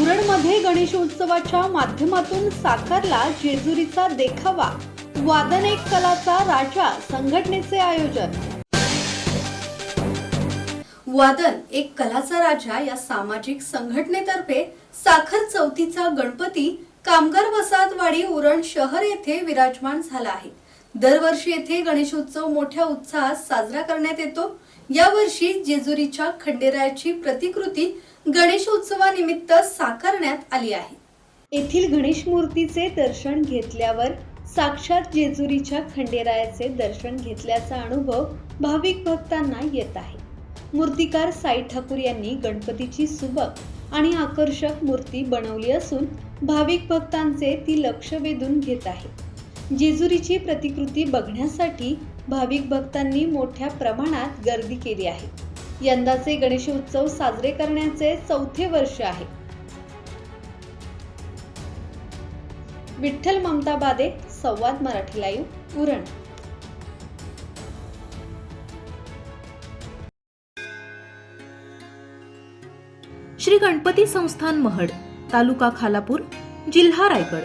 उरणमध्ये गणेशोत्सवाच्या माध्यमातून साकारला जेजुरीचा देखावा. वादन एक कलाचा राजा संघटनेचे आयोजन. वादन एक कलाचा राजा या सामाजिक संघटनेतर्फे साखर चौथीचा गणपती कामगार वसाहतवाडी उरण शहर येथे विराजमान झाला आहे. दरवर्षी येथे गणेशोत्सव मोठ्या उत्साहात साजरा करण्यात येतो. यावर्षी जेजुरीच्या खंडेरायाची प्रतिकृती गणेशोत्सवानिमित्त साकारण्यात आली आहे. येथील गणेश मूर्तीचे दर्शन घेतल्यावर साक्षात जेजुरीच्या खंडेरायाचे दर्शन घेतल्याचा अनुभव भाविक भक्तांना येत आहे. मूर्तिकार साई ठाकूर यांनी गणपतीची सुबक आणि आकर्षक मूर्ती बनवली असून भाविक भक्तांचे ती लक्ष वेधून घेत आहे. जेजुरीची प्रतिकृती बघण्यासाठी भाविक भक्तांनी मोठ्या प्रमाणात गर्दी केली आहे. यंदाचे गणेशोत्सव साजरे करण्याचे चौथे वर्ष आहे. विठ्ठल ममता बादे संवाद मराठी लाईव्ह उरण. श्री गणपती संस्थान महड तालुका खालापूर जिल्हा रायगड.